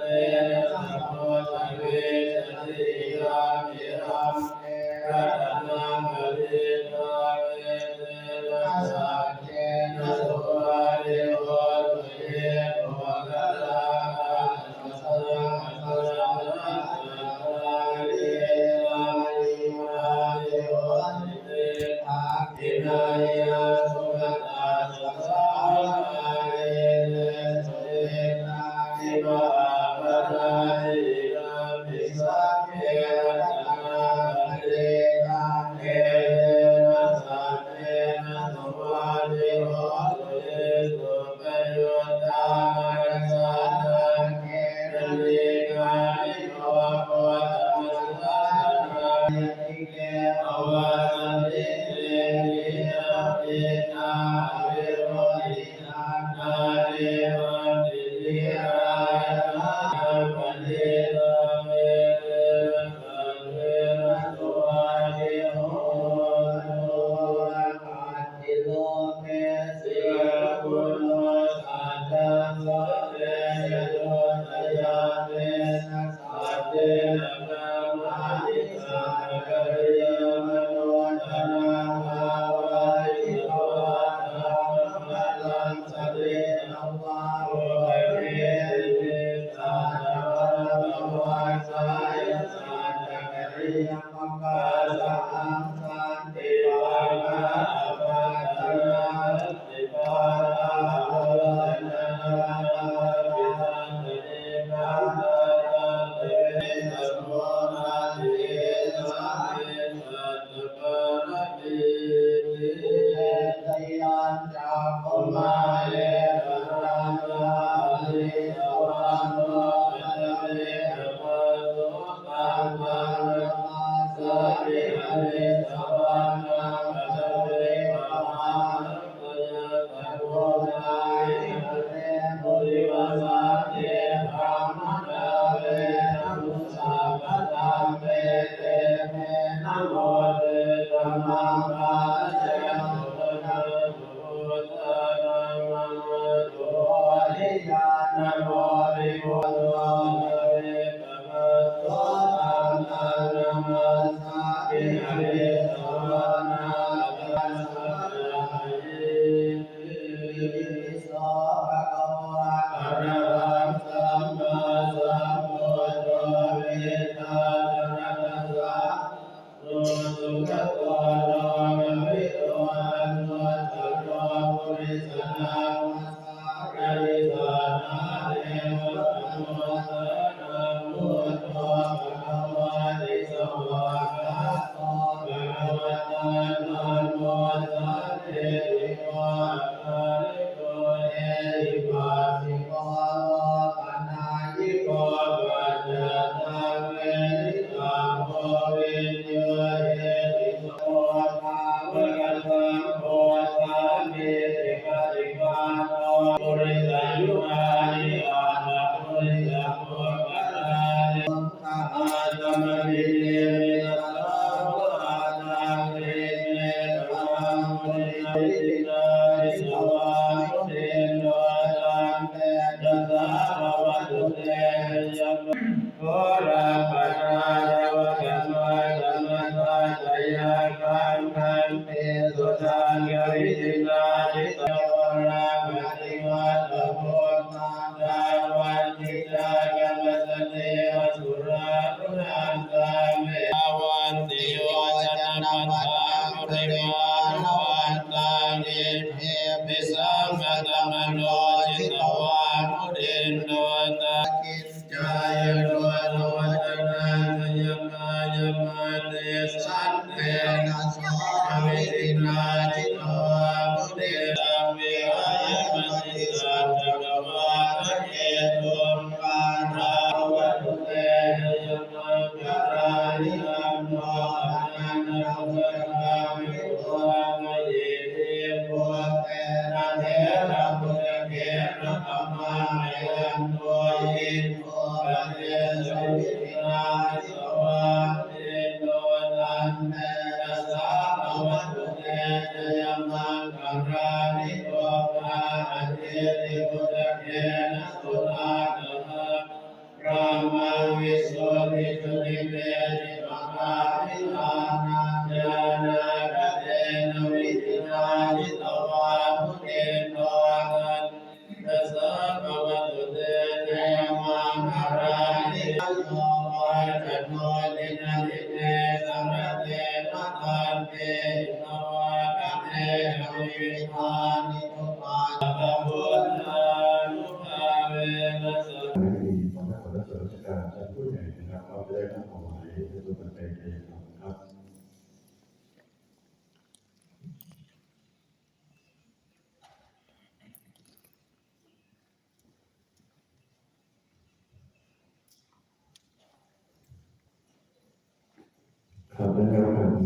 เตนะโมทเว রাধায় Amen. Thank you. Sangit, Pisang, Vatam, and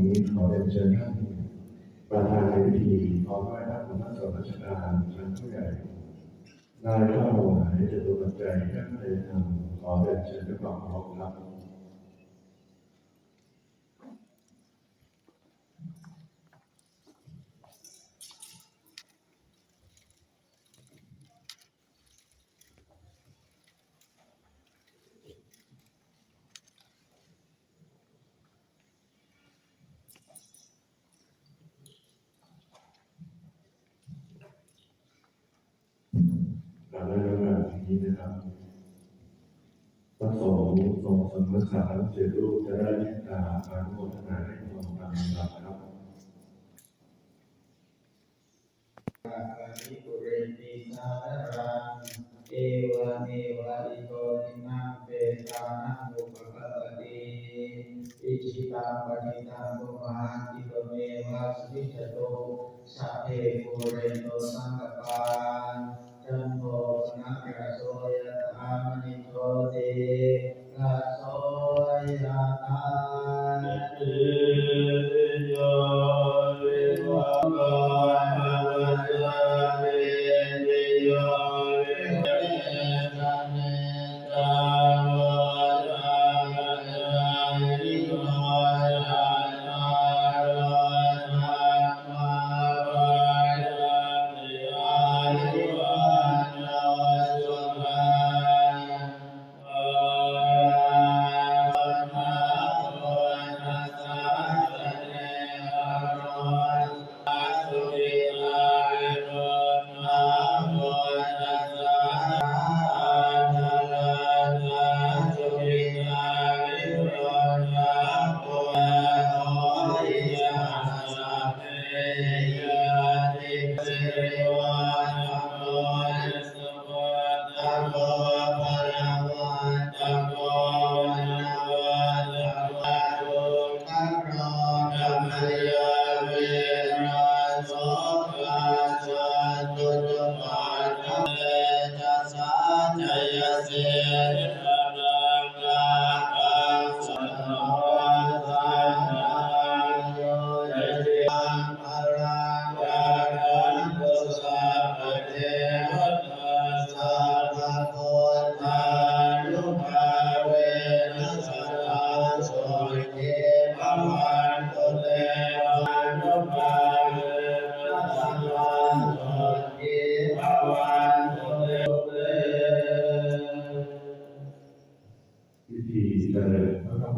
นี้ขอเรียนเชิญท่านประธานในพิธีพร้อมด้วยท่านผู้นักสอนราชการชั้นผู้ใหญ่นายพระมหาเจตุปัจจัยท่านเลยทำขอเรียนเชิญด้วยความเคารพครับ นะครับพระสงฆ์ทรงสมรสาเสด็จรูปจะได้เมตตาอนุโมทนาให้ความตามลำครับาเงอวเนวะอิโตติมังเปตานัง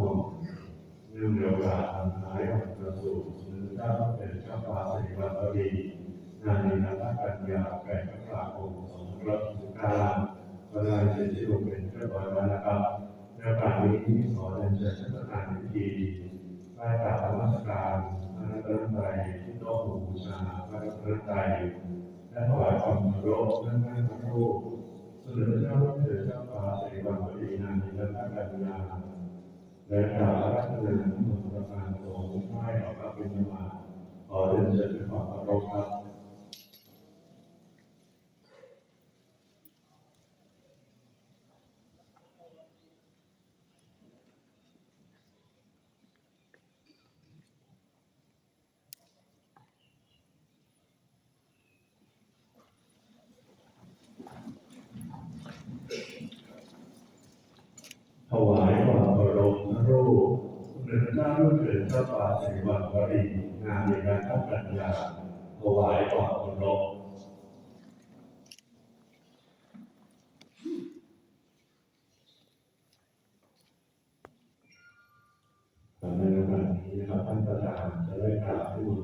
ห่งเรื่องเดียวกันหายของกระสู่หรือถ้าเป็นข้าพาสิวัตรีนานีนาทกัญญาแปดพระปราคมสองร้อยสิบสก้าเวลาเจ็ดที่ผมเป็นเรียบร้อยแล้นะครับในป่านี้ที่สอนเชิญท่านประธาที่ธีได้กราบนมัสการพระรัตนตรัยที่ต้องบูชาพระรัตนตรัยและถวายความเคารพท่านพระรูปสมเด็จเจ้าพระเจ้าฟ้าสิริวันปฏินานีนาทกัญญา และกล่าวราชดำเนินมนต์ประธานสงฆ์ไหว้ออกมาเป็นมาขอเรียนเชิญด้วยความเคารพครับ ถวายความเคารพพระรูปสมเด็จพระเจ้าลูกเกิดเจ้าฟ้าสิริวัณวรีงานในการทัปัญญาถวายความเคารพในโอกาสนี้นะครับท่านประธานจะได้กล่าวให้บุญ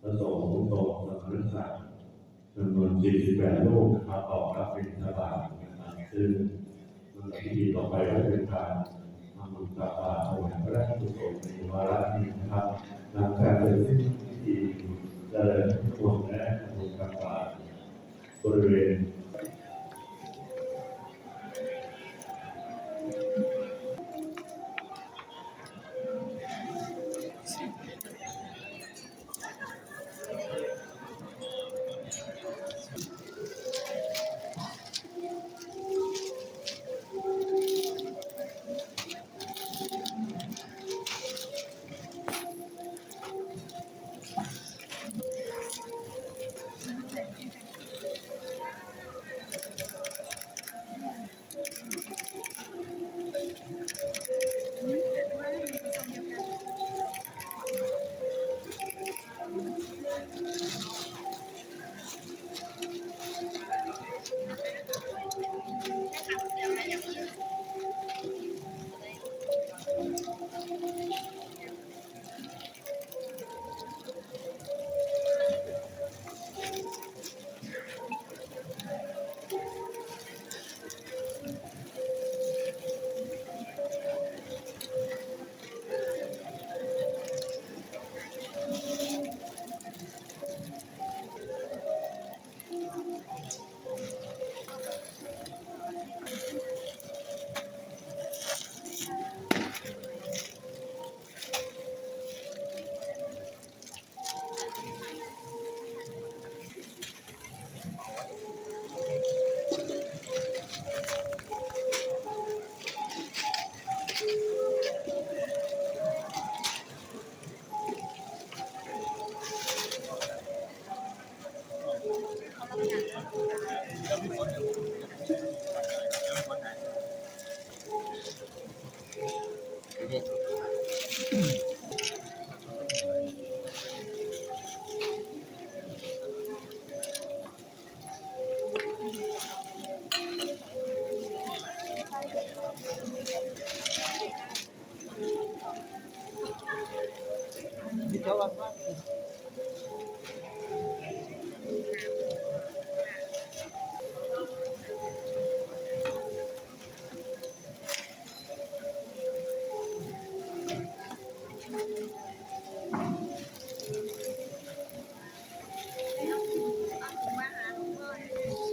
พระสงฆ์ทรงสมณศักดิ์จำนวน 48รูปนะครับออกรับเป็นทบาทนะครับซึ่งพิธีต่อไปก็เป็นการ มุตตักบาตรถวายพระราชกุศลในวาระนี้นะครับหลังจากเสร็จสิ้นพิธีเจริญพระและทำบุญตักบาตรบริเวณ